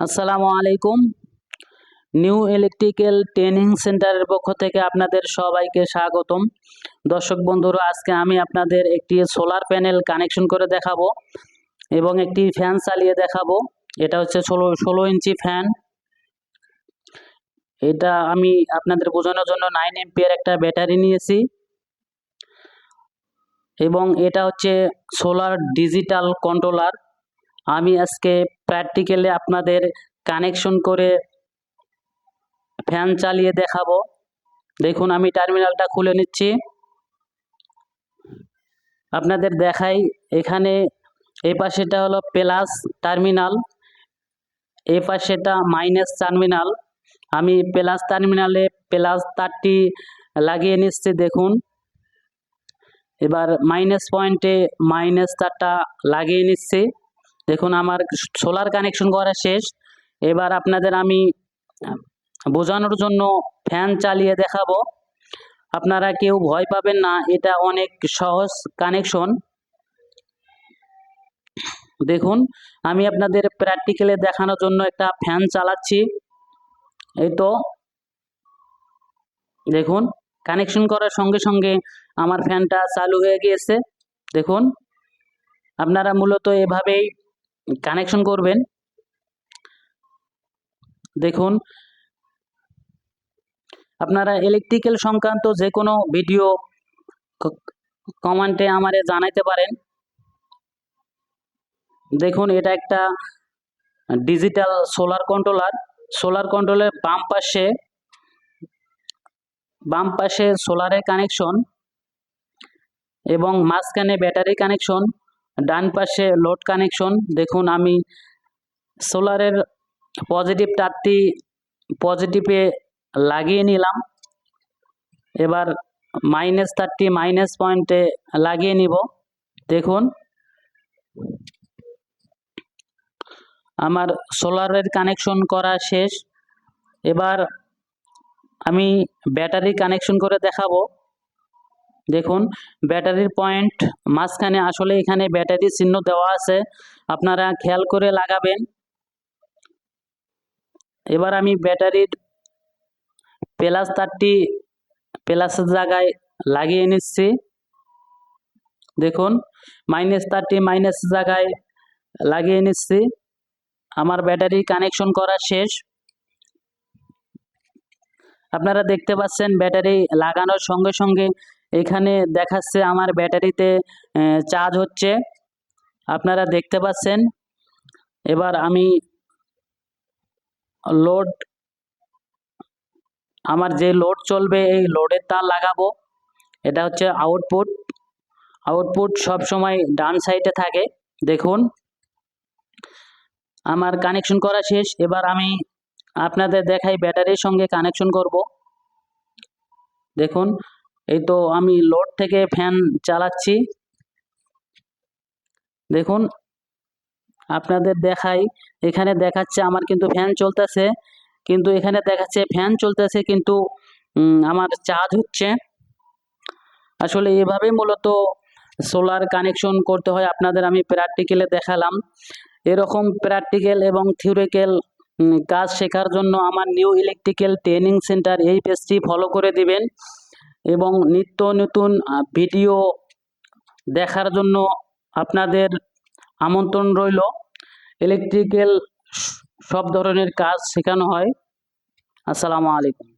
আসসালামু আলাইকুম। New electrical training সেন্টারের পক্ষ থেকে আপনাদের সবাইকে স্বাগতম। দর্শক বন্ধুরা, আজকে আমি আপনাদের একটি সোলার প্যানেল কানেকশন করে দেখাবো এবং একটি ফ্যান চালিয়ে দেখাবো। এটা হচ্ছে ষোলো ষোলো ইঞ্চি ফ্যান। এটা আমি আপনাদের বোঝানোর জন্য নাইন এমপিয়ার একটা ব্যাটারি নিয়েছি। এবং এটা হচ্ছে সোলার ডিজিটাল কন্ট্রোলার। আমি আজকে প্র্যাকটিক্যালে আপনাদের কানেকশন করে ফ্যান চালিয়ে দেখাবো। দেখুন, আমি টার্মিনালটা খুলে নিচ্ছি। আপনাদের দেখাই, এখানে এই পাশেটা হলো প্লাস টার্মিনাল এ পাশেটা মাইনাস টার্মিনাল আমি প্লাস টার্মিনালে প্লাস তারটি লাগিয়ে নিচ্ছি, দেখুন। এবার মাইনাস পয়েন্টে মাইনাস তারটা লাগিয়ে নিচ্ছি। দেখুন, আমার সোলার কানেকশন করা শেষ। এবার আপনাদের আমি বোঝানোর জন্য ফ্যান চালিয়ে দেখাবো। আপনারা কেউ ভয় পাবেন না, এটা অনেক সহজ কানেকশন দেখুন, আমি আপনাদের প্র্যাকটিক্যালে দেখানোর জন্য একটা ফ্যান চালাচ্ছি। এই তো। দেখুন কানেকশন করার সঙ্গে সঙ্গে আমার ফ্যানটা চালু হয়ে গিয়েছে। দেখুন, আপনারা মূলত এভাবেই কানেকশন করবেন। দেখুন, আপনারা ইলেকট্রিক্যাল সংক্রান্ত যে কোনো ভিডিও কমেন্টে আমারে জানাইতে পারেন। দেখুন, এটা একটা ডিজিটাল সোলার কন্ট্রোলার সোলার কন্ট্রোলের বাম পাশে বাম পাশে সোলারের কানেকশন এবং মাঝখানে ব্যাটারি কানেকশন ডান পাশে লোড কানেকশন। দেখুন, আমি সোলারের পজিটিভ তারটি পজিটিভে লাগিয়ে নিলাম। এবার মাইনাস তারটি মাইনাস পয়েন্টে লাগিয়ে নিব। দেখুন, আমার সোলারের কানেকশন করা শেষ। এবার আমি ব্যাটারি কানেকশন করে দেখাবো। দেখুন, ব্যাটারির পয়েন্ট মাঝখানে আসলে এখানে ব্যাটারি চিহ্ন দেওয়া আছে। আপনারা খেয়াল করে লাগাবেন। এবার আমি ব্যাটারির প্লাস তারটি প্লাসের জায়গায় লাগিয়ে নিচ্ছি। দেখুন মাইনাস তারটি মাইনাস জায়গায় লাগিয়ে নিচ্ছি। আমার ব্যাটারি কানেকশন করা শেষ। আপনারা দেখতে পাচ্ছেন ব্যাটারি লাগানোর সঙ্গে সঙ্গে এখানে দেখাচ্ছে আমার ব্যাটারিতে চার্জ হচ্ছে। আপনারা দেখতে পাচ্ছেন। এবার আমি লোড আমার যে লোড চলবে, এই লোডের তার লাগাবো। এটা হচ্ছে আউটপুট আউটপুট সব সময় ডান সাইডে থাকে। দেখুন। আমার কানেকশন করা শেষ। এবার আমি আপনাদের দেখাই ব্যাটারির সঙ্গে কানেকশন করব। দেখুন। এই তো আমি লোড থেকে ফ্যান চালাচ্ছি। দেখুন, আপনাদের দেখাই। এখানে দেখাচ্ছে আমার কিন্তু ফ্যান চলতেছে, কিন্তু এখানে দেখাচ্ছে ফ্যান চলতেছে কিন্তু আমার চার্জ হচ্ছে। আসলে এভাবেই মূলত সোলার কানেকশন করতে হয়, আপনাদের আমি প্র্যাকটিক্যালে দেখালাম। এরকম প্র্যাকটিক্যাল এবং থিওরিক্যাল কাজ শেখার জন্য আমার নিউ ইলেকট্রিক্যাল ট্রেনিং সেন্টার এই পেজটি ফলো করে দিবেন। এবং নিত্য নতুন ভিডিও দেখার জন্য আপনাদের আমন্ত্রণ রইল। ইলেকট্রিক্যাল সব ধরনের কাজ শেখানো হয়। আসসালামু আলাইকুম।